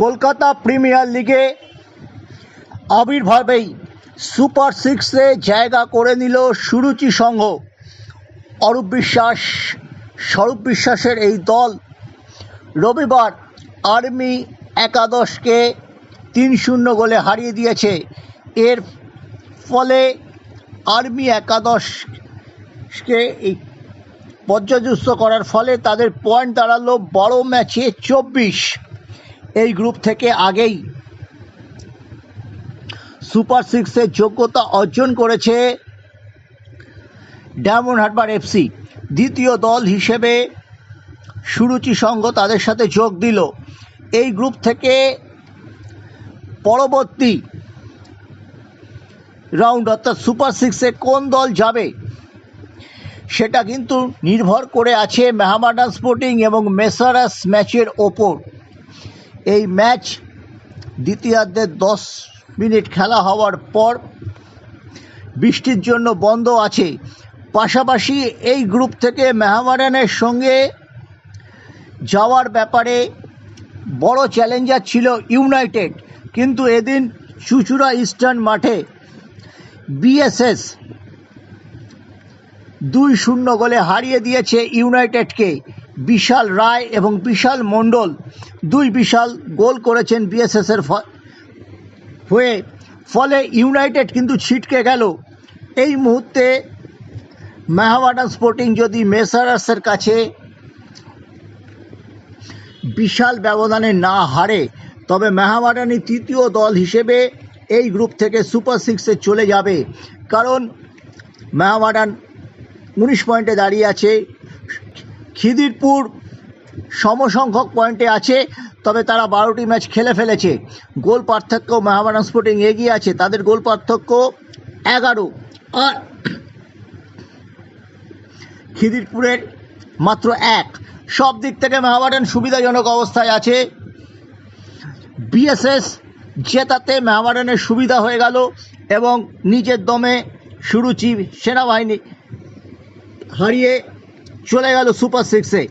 Kolkata premier লিগে আবির্ভাবেই super সিক্সে জায়গা করে নিল সুরুচি সংঘ। অরূপ বিশ্বাস, স্বরূপ বিশ্বাসের এই দল রবিবার আর্মি একাদশকে তিন শূন্য গোলে হারিয়ে দিয়েছে। এর ফলে আর্মি একাদশকে এই পর্যাযুস্ত করার ফলে তাদের পয়েন্ট দাঁড়াল বড় ম্যাচে চব্বিশ। এই গ্রুপ থেকে আগেই সুপার সিক্সের যোগ্যতা অর্জন করেছে ডায়মন্ড হারবার এফসি দ্বিতীয় দল হিসেবে সুরুচি সংঘ তাদের সাথে যোগ দিল। এই গ্রুপ থেকে পরবর্তী রাউন্ড অর্থাৎ সুপার সিক্সে কোন দল যাবে সেটা কিন্তু নির্ভর করে আছে মেহামাডান স্পোর্টিং এবং মেসারাস ম্যাচের ওপর। এই ম্যাচ দ্বিতীয়ার্ধের দশ মিনিট খেলা হওয়ার পর বৃষ্টির জন্য বন্ধ আছে। পাশাপাশি এই গ্রুপ থেকে মেহামাডানের সঙ্গে যাওয়ার ব্যাপারে বড় চ্যালেঞ্জার ছিল ইউনাইটেড, কিন্তু এদিন চুচুড়া ইস্টার্ন মাঠে বিএসএস দুই শূন্য গোলে হারিয়ে দিয়েছে ইউনাইটেডকে। বিশাল রায় এবং বিশাল মণ্ডল দুই বিশাল গোল করেছেন বিএসএসের হয়ে। ফলে ইউনাইটেড কিন্তু ছিটকে গেল। এই মুহূর্তে মেহামাডান স্পোর্টিং যদি মেসারাসের কাছে বিশাল ব্যবধানে না হারে, তবে মেহামাডানি তৃতীয় দল হিসেবে এই গ্রুপ থেকে সুপার সিক্সে চলে যাবে। কারণ মেহামাডান উনিশ পয়েন্টে দাঁড়িয়ে আছে। খিদিরপুর সমসংখ্যক পয়েন্টে আছে, তবে তারা বারোটি ম্যাচ খেলে ফেলেছে। গোল পার্থক্য মেহামাডান স্পোর্টিং এগিয়ে আছে। তাদের গোল পার্থক্য এগারো। আর খিদিরপুরের মাত্র এক। সব দিক থেকে মেহামাডান সুবিধাজনক অবস্থায় আছে। বিএসএস জেতাতে মেহামাডানের সুবিধা হয়ে গেল এবং নিজের দমে সুরুচি সেনাবাহিনী হারিয়ে চলে গেল সুপার সিক্সে